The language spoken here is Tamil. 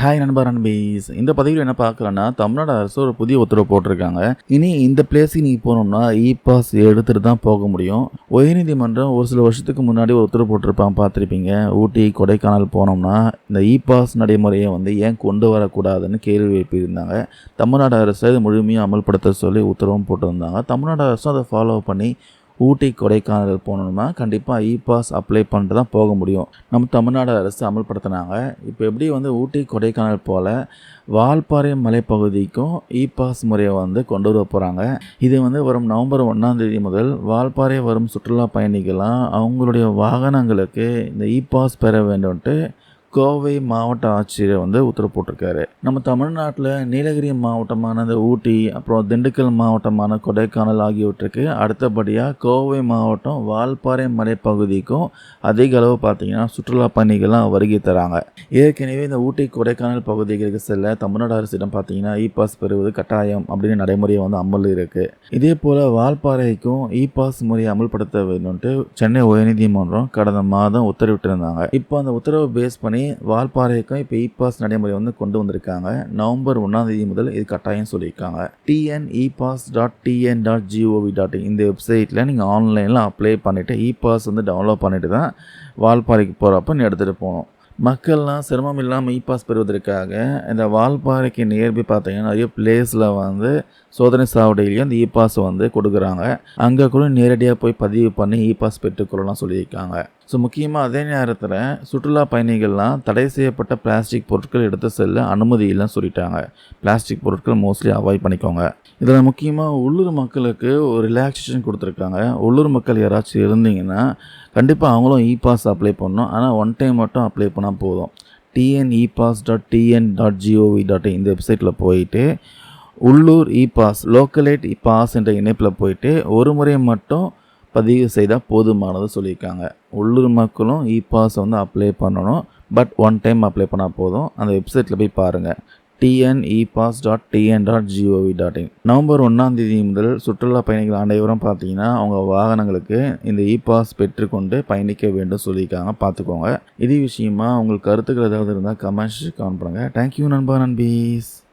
ஹாய் நண்பா நண்பீஸ். இந்த பதவியில் என்ன பார்க்கலன்னா தமிழ்நாடு அரசு ஒரு புதிய உத்தரவு போட்டிருக்காங்க. இனி இந்த பிளேஸுக்கு நீங்கள் போகணும்னா இ பாஸ் எடுத்துகிட்டு தான் போக முடியும். உயர்நீதிமன்றம் ஒரு சில வருஷத்துக்கு முன்னாடி ஒரு உத்தரவு போட்டிருப்பான் பார்த்துருப்பீங்க. ஊட்டி கொடைக்கானல் போனோம்னா இந்த இ பாஸ் நடைமுறையை வந்து ஏன் கொண்டு வரக்கூடாதுன்னு கேள்வி எழுப்பியிருந்தாங்க. தமிழ்நாடு அரசு அதை முழுமையாக அமல்படுத்த சொல்லி உத்தரவும் போட்டிருந்தாங்க. தமிழ்நாடு அரசும் அதை ஃபாலோ பண்ணி ஊட்டி கொடைக்கானல் போகணுன்னா கண்டிப்பாக இ பாஸ் அப்ளை பண்ணிட்டு தான் போக முடியும். நம்ம தமிழ்நாடு அரசு அமல்படுத்தினாங்க. இப்போ எப்படி வந்து ஊட்டி கொடைக்கானல் போல் வால்பாறை மலைப்பகுதிக்கும் இ பாஸ் முறையை வந்து கொண்டு வர போகிறாங்க இது வந்து வரும் நவம்பர் ஒன்றாந்தேதி முதல் வால்பாறை வரும் சுற்றுலா பயணிகள்லாம் அவங்களுடைய வாகனங்களுக்கு இந்த இ பாஸ் பெற வேண்டும்ட்டு கோவை மாவட்ட ஆட்சியர் வந்து உத்தரவு போட்டிருக்காரு. நம்ம தமிழ்நாட்டில் நீலகிரி மாவட்டமான இந்த ஊட்டி அப்புறம் திண்டுக்கல் மாவட்டமான கொடைக்கானல் ஆகியவற்றுக்கு அடுத்தபடியாக கோவை மாவட்டம் வால்பாறை மலைப்பகுதிக்கும் அதிக அளவு பார்த்தீங்கன்னா சுற்றுலா பயணிகள்லாம் வருகை தராங்க. ஏற்கனவே இந்த ஊட்டி கொடைக்கானல் பகுதிகளுக்கு செல்ல தமிழ்நாடு அரசிடம் பார்த்தீங்கன்னா இ பாஸ் பெறுவது கட்டாயம் அப்படின்னு நடைமுறை வந்து அமல் இருக்குது இதே போல் வால்பாறைக்கும் இ பாஸ் முறையை அமல்படுத்த வேண்டும்ட்டு சென்னை உயர்நீதிமன்றம் கடந்த மாதம் உத்தரவிட்டிருந்தாங்க. இப்போ அந்த உத்தரவை பேஸ் பண்ணி வால்பாறைக்கும் இப்போ இ பாஸ் நடைமுறை வந்து கொண்டு வந்திருக்காங்க. நவம்பர் ஒன்றாம் தேதி முதல் இது கட்டாயம் சொல்லியிருக்காங்க. TN e pass dot TN dot gov dot இந்த வெப்சைட்டில் நீங்கள் ஆன்லைனில் அப்ளை பண்ணிவிட்டு இ பாஸ் வந்து டவுன்லோட் பண்ணிவிட்டு தான் வால்பாறைக்கு போகிறப்ப நீ எடுத்துகிட்டு போகணும். மக்கள்லாம் சிரமம் இல்லாமல் இ பாஸ் பெறுவதற்காக இந்த வால்பாறைக்கு நேர்பி பார்த்தீங்கன்னா நிறைய பிளேஸில் வந்து சோதனை சாவடியிலையும் இந்த இ பாஸ் வந்து கொடுக்குறாங்க. அங்கே கூட நேரடியாக போய் பதிவு பண்ணி இ பாஸ் பெற்றுக்கொள்ளலாம் சொல்லியிருக்காங்க. ஸோ முக்கியமாக அதே நேரத்தில் சுற்றுலா பயணிகள்லாம் தடை செய்யப்பட்ட பிளாஸ்டிக் பொருட்கள் எடுத்து செல்ல அனுமதி இல்லைன்னு சொல்லிட்டாங்க. பிளாஸ்டிக் பொருட்கள் மோஸ்ட்லி அவாய்ட் பண்ணிக்கோங்க. இதில் முக்கியமாக உள்ளூர் மக்களுக்கு ஒரு ரிலாக்ஸேஷன் கொடுத்துருக்காங்க. உள்ளூர் மக்கள் யாராச்சும் இருந்தீங்கன்னா கண்டிப்பாக அவங்களும் இ பாஸ் அப்ளை பண்ணணும். ஆனால் ஒன் டைம் மட்டும் அப்ளை பண்ணால் போதும். TN e pass dot TN dot gov dot இந்த வெப்சைட்டில் போயிட்டு உள்ளூர் இ பாஸ் லோக்கலேட் இ பாஸ் என்ற இணைப்பில் போயிட்டு ஒரு முறை மட்டும் பதிவு செய்தால் போதுமானது சொல்லியிருக்காங்க. உள்ளூர் மக்களும் இ பாஸ் வந்து அப்ளை பண்ணணும் பட் ஒன் டைம் அப்ளை பண்ணால் போதும். அந்த வெப்சைட்டில் போய் பாருங்கள் TN e pass dot TN dot gov dot in November ஒன்றாம் தேதி முதல் சுற்றுலா பயணிகள் அனைவரும் பார்த்தீங்கன்னா அவங்க வாகனங்களுக்கு இந்த இ பாஸ் பெற்றுக்கொண்டு பயணிக்க வேண்டும் சொல்லியிருக்காங்க. பார்த்துக்கோங்க. இதே விஷயமா உங்களுக்கு கருத்துக்கள் ஏதாவது இருந்தால் கமெண்ட்ஸ் கமெண்ட் பண்ணுங்கள் தேங்க்யூ நண்பா நண்பீஸ்.